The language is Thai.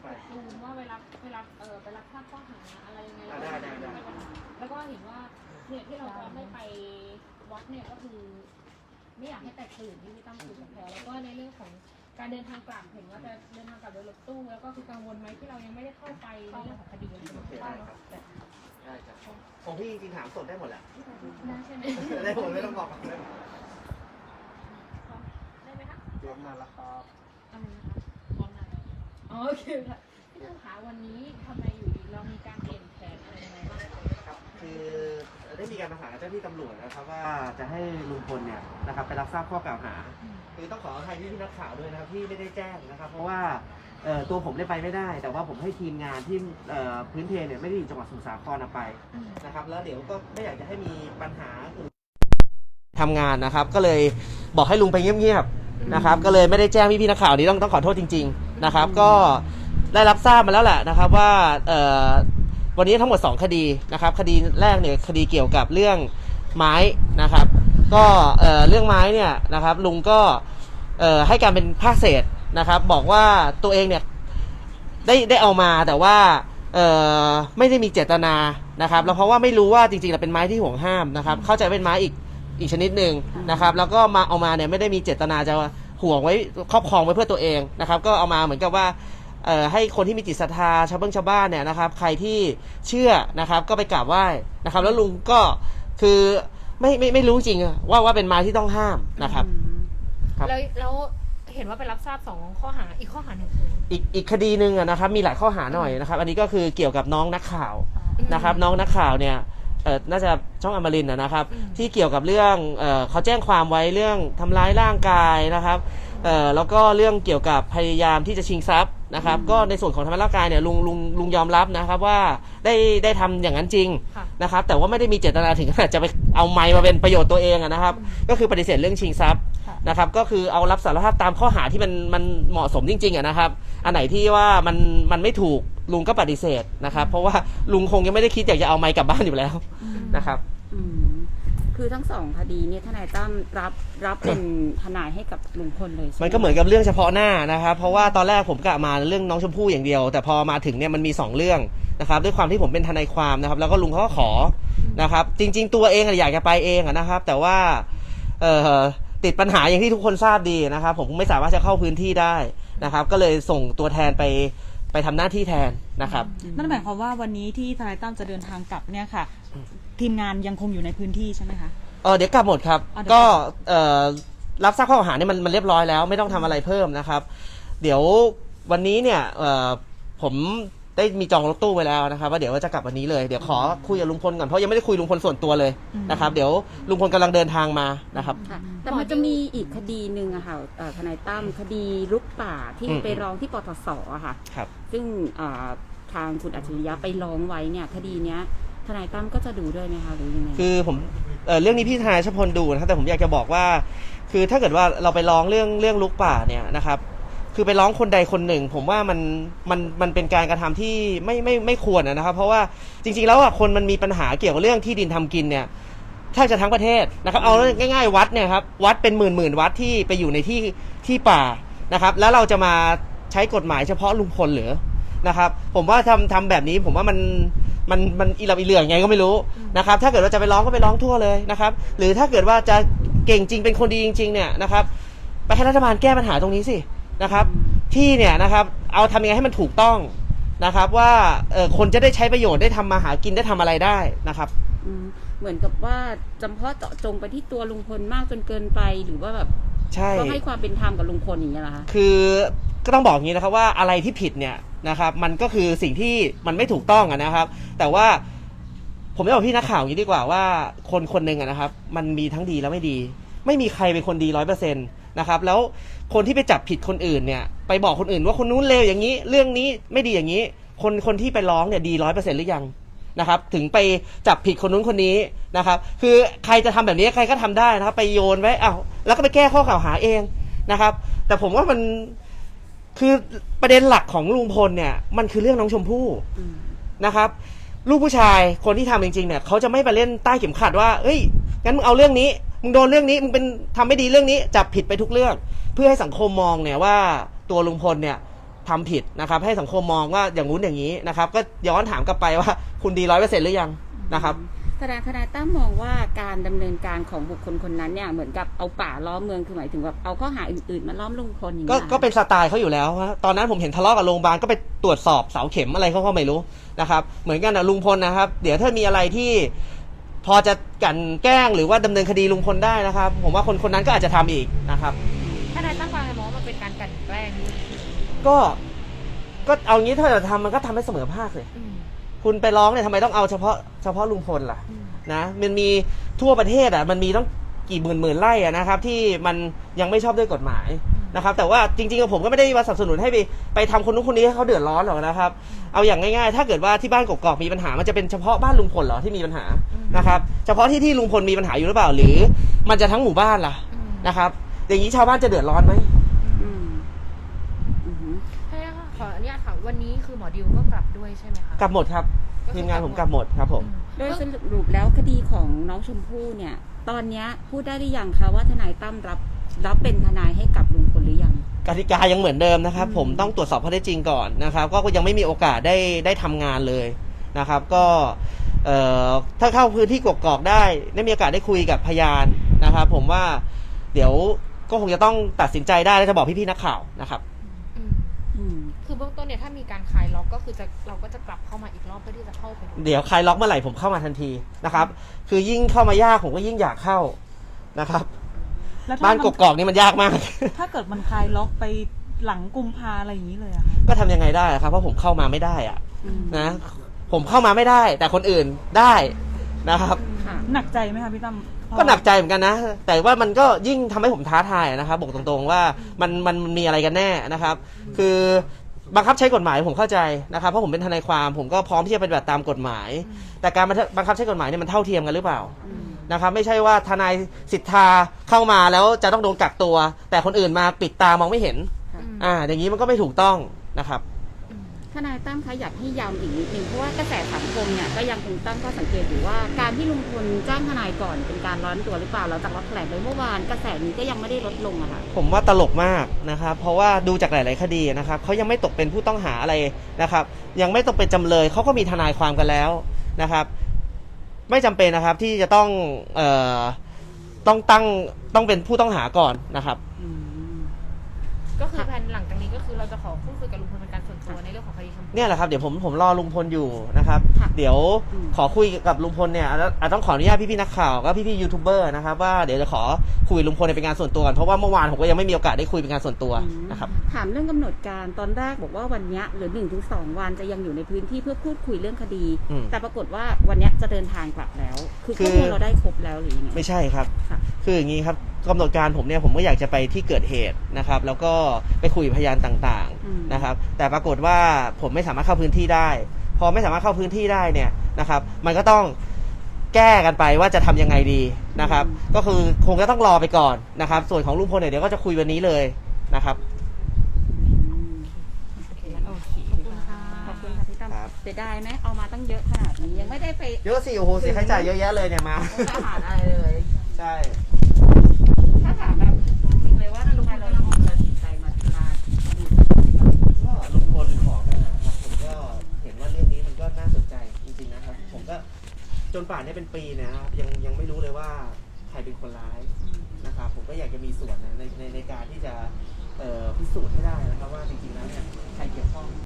ไหมใช่ที่วันได้นี้ไปถูกตูมว่าเวลาเวลาเออไปรับทราบข้อหาอะไรยังไงอ่าได้ได้ได้แล้วก็เห็นว่าเนี่ยที่เราจะไม่ไปวัดเนี่ยก็คือ ไม่อยากให้แตกตื่นที่พี่ตั้มคุยกับแพรแล้วก็ในเรื่องของการเดินทางกลับเห็นว่าจะเดินทางกลับโดยรถตู้แล้วก็คือกังวลไหมที่เรายังไม่ได้เข้าไปในเรื่องของคดีอะไรโอเคได้ครับแต่ได้ครับของพี่จริงๆถามสดได้หมดแหละได้ใช่ไหมได้หมดไม่ต้องบอกได้หมดได้ไหมคะเตรียมมาแล้วครับ อ๋อโอเคค่ะพี่ตั้มคะวันนี้ทำไมอยู่ดีเรามีการเปลี่ยนแผนอะไรยังไงบ้างครับคือได้มีการประสานกับเจ้าหน้าที่ตำรวจนะครับว่าจะให้ลุงพลเนี่ยนะครับไปรับทราบข้อกล่าวหา คือต้องขออภัยพี่พี่นักข่าวด้วยนะครับที่ไม่ได้แจ้งนะครับ เพราะว่าเอ่อตัวผมได้ไปไม่ได้ แต่ว่าผมให้ทีมงานที่เอ่อพื้นเพเนี่ยไม่ได้อยู่จังหวัดสมุทรสาครเอาไปนะครับ แล้วเดี๋ยวก็ไม่อยากจะให้มีปัญหาอื่นทำงานนะครับ ก็เลยบอกให้ลุงไปเงียบๆนะครับ ก็เลยไม่ได้แจ้งพี่พี่นักข่าวนี้ต้องต้องขอโทษจริง ๆ นะครับ ก็ได้รับทราบมาแล้วแหละนะครับว่าวันนี้ทั้งหมด 2 คดีนะครับ คดีแรกเนี่ยคดีเกี่ยวกับเรื่องไม้นะครับ ก็เรื่องไม้เนี่ยนะครับลุงก็ให้การเป็นภาคเศษนะครับ บอกว่าตัวเองเนี่ยได้ได้เอามาแต่ว่าไม่ได้มีเจตนานะครับ แล้วเพราะว่าไม่รู้ว่าจริงๆแล้วเป็นไม้ที่ห่วงห้ามนะครับ เข้าใจเป็นไม้อีกอีกชนิดหนึ่งนะครับ แล้วก็มาเอามาเนี่ยไม่ได้มีเจตนาจะ ห่วงไว้ครอบครองไว้เพื่อตัวเองนะครับ ก็เอามาเหมือนกับว่าเอ่อให้คนที่มีจิตศรัทธาชาวเบิ้งชาวบ้านเนี่ยนะครับ ใครที่เชื่อนะครับ ก็ไปกราบไหว้นะครับ แล้วลุงก็คือไม่ไม่ไม่รู้จริงอะว่าว่าเป็นไม้ที่ต้องห้ามนะครับครับแล้วแล้วเห็นว่าไปรับทราบสองข้อหาอีกข้อหาหนึ่งคืออีกอีกคดีหนึ่งอะนะครับ มีหลายข้อหาหน่อยนะครับ อันนี้ก็คือเกี่ยวกับน้องนักข่าวนะครับ น้องนักข่าวเนี่ย เออน่าจะช่องอมรินทร์นะนะครับอืมที่เกี่ยวกับเรื่องเออเขาแจ้งความไว้เรื่องทำร้ายร่างกายนะครับเออแล้วก็เรื่องเกี่ยวกับพยายามที่จะชิงทรัพย์นะครับ ก็ในส่วนของทำร้ายร่างกายเนี่ยลุงลุงลุงยอมรับนะครับว่าได้ได้ทำอย่างนั้นจริงค่ะ นะครับ แต่ว่าไม่ได้มีเจตนาถึงขนาดจะไปเอาไม้มาเป็นประโยชน์ตัวเองอะนะครับ ก็คือปฏิเสธเรื่องชิงทรัพย์ ค่ะ นะครับก็คือเอารับสารภาพตามข้อหาที่มันมันเหมาะสมจริงๆอะนะครับ อันไหนที่ว่ามันมันไม่ถูก ลุงก็ปฏิเสธนะครับ เพราะว่าลุงคงยังไม่ได้คิดอยากจะเอาไม้กลับบ้านอยู่แล้วนะครับ อืมคือทั้งสองคดีเนี่ยทนายตั้มรับรับเป็นทนายให้กับลุงพลเลยใช่ไหมันก็เหมือนกับเรื่องเฉพาะหน้านะครับ เพราะว่าตอนแรกผมกะมาเรื่องน้องชมพู่อย่างเดียว แต่พอมาถึงเนี่ยมันมี 2 เรื่องนะครับ ด้วยความที่ผมเป็นทนายความนะครับ แล้วก็ลุงเขาก็ขอนะครับ จริง ๆ ตัวเองอะอยากจะไปเองอะนะครับ แต่ว่าเอ่อติดปัญหาอย่างที่ทุกคนทราบดีนะครับ ผมไม่สามารถจะเข้าพื้นที่ได้นะครับ ก็เลยส่งตัวแทนไป ไปทำหน้าที่แทนนะครับ นั่นหมายความว่าวันนี้ที่ทนายตั้มจะเดินทางกลับเนี่ยค่ะ ทีมงานยังคงอยู่ในพื้นที่ใช่ไหมคะ เออเดี๋ยวกลับหมดครับ อะเดี๋ยว ก็กลับเอ่อรับทราบข้อกล่าวหาเนี่ยมันมันเรียบร้อยแล้ว ไม่ต้องทำอะไรเพิ่มนะครับ เดี๋ยววันนี้เนี่ยเอ่อผม ได้มีจองรถตู้ไว้แล้วนะครับว่าเดี๋ยวว่าจะกลับวันนี้เลยเดี๋ยวขอคุยกับลุงพลก่อนเพราะยังไม่ได้คุยลุงพลส่วนตัวเลยนะครับ เดี๋ยวลุงพลกำลังเดินทางมานะครับ ค่ะแต่มันจะมีอีกคดีหนึ่งอะค่ะเอ่อทนายตั้มคดีลุกป่าที่อืม ไปร้องที่ปตสอะค่ะ ครับ ซึ่งเอ่อทางคุณอัจฉริยะไปร้องไว้เนี่ยคดีเนี้ยทนายตั้มก็จะดูด้วยไหมคะหรือยังไง คือผมเอ่อเรื่องนี้พี่ทนายชพลดูนะครับแต่ผมอยากจะบอกว่า คือถ้าเกิดว่าเราไปร้องเรื่องเรื่องลุกป่าเนี่ยนะครับ คือไปร้องคนใดคนหนึ่ง ผมว่ามันมันมันเป็นการกระทำที่ไม่ไม่ไม่ควรนะครับ เพราะว่าจริง ๆ แล้วอะคนมันมีปัญหาเกี่ยวกับเรื่องที่ดินทำกินเนี่ยแทบจะทั้งประเทศนะครับเอาง่าย ๆ วัดเนี่ยครับวัดเป็นหมื่นหมื่นวัดที่ไปอยู่ในที่ที่ป่านะครับ แล้วเราจะมาใช้กฎหมายเฉพาะลุงพลหรือนะครับ ผมว่าทำทำแบบนี้ผมว่ามันมันมันอีหลับอีเหลือยังไงก็ไม่รู้นะครับ ถ้าเกิดว่าจะไปร้องก็ไปร้องทั่วเลยนะครับ หรือถ้าเกิดว่าจะเก่งจริงเป็นคนดีจริง ๆ เนี่ยนะครับไปให้รัฐบาลแก้ปัญหาตรงนี้สิ นะครับ ที่เนี่ยนะครับ เอาทำยังไงให้มันถูกต้องนะครับ ว่าเออคนจะได้ใช้ประโยชน์ได้ทำมาหากินได้ทำอะไรได้นะครับ อืมเหมือนกับว่าจำเพาะเจาะจงไปที่ตัวลุงพลมากจนเกินไปหรือว่าแบบใช่ก็ให้ความเป็นธรรมกับลุงพลอย่างเงี้ยเหรอคะคือก็ต้องบอกอย่างนี้นะครับว่าอะไรที่ผิดเนี่ยนะครับมันก็คือสิ่งที่มันไม่ถูกต้องอะนะครับ แต่ว่าผมจะบอกพี่นักข่าวอย่างนี้ดีกว่าว่าคนคนหนึ่งอะนะครับ มันมีทั้งดีและไม่ดี ไม่มีใครเป็นคนดีร้อยเปอร์เซ็นต์ นะครับ แล้วคนที่ไปจับผิดคนอื่นเนี่ย ไปบอกคนอื่นว่าคนนู้นเลวอย่างนี้ เรื่องนี้ไม่ดีอย่างนี้ คนคนที่ไปร้องเนี่ยดีร้อยเปอร์เซ็นต์หรือยังนะครับ ถึงไปจับผิดคนนู้นคนนี้นะครับ คือใครจะทำแบบนี้ใครก็ทำได้นะครับ ไปโยนไว้อ้าวแล้วก็ไปแก้ข้อกล่าวหาเองนะครับ แต่ผมว่ามันคือประเด็นหลักของลุงพลเนี่ย มันคือเรื่องน้องชมพู่นะครับ ลูกผู้ชายคนที่ทำจริงๆเนี่ยเขาจะไม่ไปเล่นใต้เข็มขัดว่าเอ้ยงั้นมึงเอาเรื่องนี้มึงโดนเรื่องนี้มึงเป็นทำไม่ดีเรื่องนี้จับผิดไปทุกเรื่อง เพื่อให้สังคมมองเนี่ยว่าตัวลุงพลเนี่ยทำผิดนะครับ ให้สังคมมองว่าอย่างงู้นอย่างนี้นะครับ ก็ย้อนถามกลับไปว่าคุณดีร้อยเปอร์เซ็นต์หรือยังนะครับ แสดงทนายตั้มมองว่าการดำเนินการของบุคคลคนนั้นเนี่ยเหมือนกับเอาป่าล้อมเมืองคือหมายถึงแบบเอาข้อหาอื่นๆมาล้อมลุงพลอย่างก็เงี้ยก็เป็นสไตล์เขาอยู่แล้วฮะตอนนั้นผมเห็นทะเลาะกับโรงพยาบาลก็ไปตรวจสอบเสาเข็มอะไรเขาก็ไม่รู้นะครับเหมือนกันนะลุงพลนะครับ เดี๋ยวถ้ามีอะไรที่พอจะกลันแกล้งหรือว่าดำเนินคดีลุงพลได้นะครับ ผมว่าคนคนนั้นก็อาจจะทำอีกนะครับถ้านายตั้งความมองว่ามันเป็นการกลั่นแกล้งก็ก็เอางี้ถ้าจะทำมันก็ทำให้เสมอภาคเลย อืม คุณไปร้องเนี่ยทำไมต้องเอาเฉพาะเฉพาะลุงพลล่ะอืมนะมันมีทั่วประเทศอะมันมีต้องกี่หมื่นหมื่นไร่อะนะครับ ที่มันยังไม่ชอบด้วยกฎหมายนะครับ แต่ว่าจริงๆกับผมก็ไม่ได้มาสนับสนุนให้ไปไปทำคนนู้นคนนี้ให้เขาเดือดร้อนหรอกนะครับ เอาอย่างง่ายๆ ถ้าเกิดว่าที่บ้านกกอกมีปัญหา มันจะเป็นเฉพาะบ้านลุงพลเหรอที่มีปัญหานะครับ เฉพาะที่ที่ลุงพลมีปัญหาอยู่หรือเปล่า หรือ มันจะทั้งหมู่บ้านล่ะอืมนะครับ อย่างนี้ชาวบ้านจะเดือดร้อนไหม ใช่ไหมคะกลับหมดครับทีมงานผมกลับหมดครับผม โดยสรุปแล้วคดีของน้องชมพู่เนี่ย ตอนเนี้ยพูดได้หรือยังคะว่าทนายตั้มรับรับเป็นทนายให้กับลุงพลหรือยัง กติกายังเหมือนเดิมนะครับ ผมต้องตรวจสอบข้อเท็จจริงก่อนนะครับ ก็ยังไม่มีโอกาสได้ได้ทำงานเลยนะครับ ก็เอ่อถ้าเข้าพื้นที่กกอกได้ได้มีโอกาสได้คุยกับพยานนะครับ ผมว่าเดี๋ยวก็คงจะต้องตัดสินใจได้แล้วจะบอกพี่ๆนักข่าวนะครับอืมอืมคือเบื้องต้นเนี่ยถ้ามีการคลายล็อกก็คือจะเราก็จะกลับเข้ามาอีกรอบเพื่อที่จะเข้าไปดูเดี๋ยวใครล็อกเมื่อไหร่ผมเข้ามาทันทีนะครับ คือยิ่งเข้ามายากผมก็ยิ่งอยากเข้านะครับ แล้วถ้าบ้านกมันกอกนี่มันยากมาก ถ้าเกิดมันคลายล็อกไปหลังกุมภาอะไรอย่างนี้เลยอะคะก็ทำยังไงได้ครับ เพราะผมเข้ามาไม่ได้อะอืมนะ ผมเข้ามาไม่ได้ แต่คนอื่นได้นะครับ ค่ะ หนักใจไหมคะพี่ตั้มพอก็หนักใจเหมือนกันนะ แต่ว่ามันก็ยิ่งทำให้ผมท้าทายนะครับบอกตรงๆว่ามันมันมีอะไรกันแน่นะครับ คือ บังคับใช้กฎหมายผมเข้าใจนะครับเพราะผมเป็นทนายความผมก็พร้อมที่จะปฏิบัติตามกฎหมาย แต่การบังคับใช้กฎหมายเนี่ยมันเท่าเทียมกันหรือเปล่าอืมนะครับไม่ใช่ว่าทนายสิทธาเข้ามาแล้วจะต้องโดนกักตัว แต่คนอื่นมาปิดตามองไม่เห็นค่ะอ่าอย่างนี้มันก็ไม่ถูกต้องนะครับอืม ทนายตั้มคะอยากให้ย้ำอีกนิดนึงเพราะว่ากระแสสังคมเนี่ยก็ยังคงตั้งข้อสังเกตอยู่ว่าการที่ลุงพลจ้างทนายก่อนเป็นการร้อนตัวหรือเปล่าเราจากรับแถลงไปเมื่อวานกระแสนี้ก็ยังไม่ได้ลดลงอะค่ะผมว่าตลกมากนะครับเพราะว่าดูจากหลาย ๆ คดีนะครับเขายังไม่ตกเป็นผู้ต้องหาอะไรนะครับยังไม่ตกเป็นจำเลยเขาก็มีทนายความกันแล้วนะครับ ไม่จำเป็นนะครับที่จะต้องเอ่อต้องตั้งต้องเป็นผู้ต้องหาก่อนนะครับ อืมก็คือแผนหลังจากนี้ก็คือเราจะขอพูดคุยกับลุงพล ตัวในเรื่องของคดีชมพู่ เนี่ยแหละครับเดี๋ยวผมผมรอลุงพลอยู่นะครับ ค่ะเดี๋ยวอืม ขอคุยกับลุงพลเนี่ยอาจจะอาจต้องขออนุญาตพี่ๆนักข่าวก็พี่ๆยูทูบเบอร์นะครับว่าเดี๋ยวจะขอคุยลุงพลเป็นงานส่วนตัวก่อนเพราะว่าเมื่อวานผมก็ยังไม่มีโอกาสได้คุยเป็นงานส่วนตัวนะครับ ถามเรื่องกำหนดการตอนแรกบอกว่าวันเนี้ยหรือหนึ่งถึงสองวันจะยังอยู่ในพื้นที่เพื่อพูดคุยเรื่องคดี อืมแต่ปรากฏว่าวันเนี้ยจะเดินทางกลับแล้ว คือคืข้ออมูลเราได้ครบแล้วหรือยังไง ไม่ใช่ครับ ค่ะ คืออย่างนี้ครับ กำหนดการผมเนี่ยผมก็อยากจะไปที่เกิดเหตุนะครับ แล้วก็ไปคุยกับพยานต่างอืมๆนะครับ แต่ปรากฏว่าผมไม่สามารถเข้าพื้นที่ได้ พอไม่สามารถเข้าพื้นที่ได้เนี่ยนะครับ มันก็ต้องแก้กันไปว่าจะทำยังไงดีนะครับ ก็คือคงจะต้องรอไปก่อนนะครับ ส่วนของลุงพลเนี่ยเดี๋ยวก็จะคุยวันนี้เลยนะครับอืมโอเคขอบคุณค่ะขอบคุณค่ะพี่ตั้มครับเสียดายไหมเอามาตั้งเยอะขนาดนี้ยังไม่ได้ไปเยอะสิโอ้โหเสียค่าใช้จ่ายเยอะแยะเลยเนี่ยมาอาหารอะไรเลย ใช่ ถ้าถามแบบจริงเลยว่าลุงพลเราตัดสินใจมามาดู ก็ลุงพลขอมานะครับผมก็เห็นว่าเรื่องนี้มันก็น่าสนใจจริงๆนะครับ ผมก็จ นป่านนี้เป็นปีนะครับยังยังไม่รู้เลยว่าใครเป็นคนร้ายนะครับผมก็อยากจะมีส่วนนะในในในการที่จะเอ่อพิสูจน์ให้ได้นะครับว่าจริงๆแล้วเนี่ยใครเกี่ยวข้อง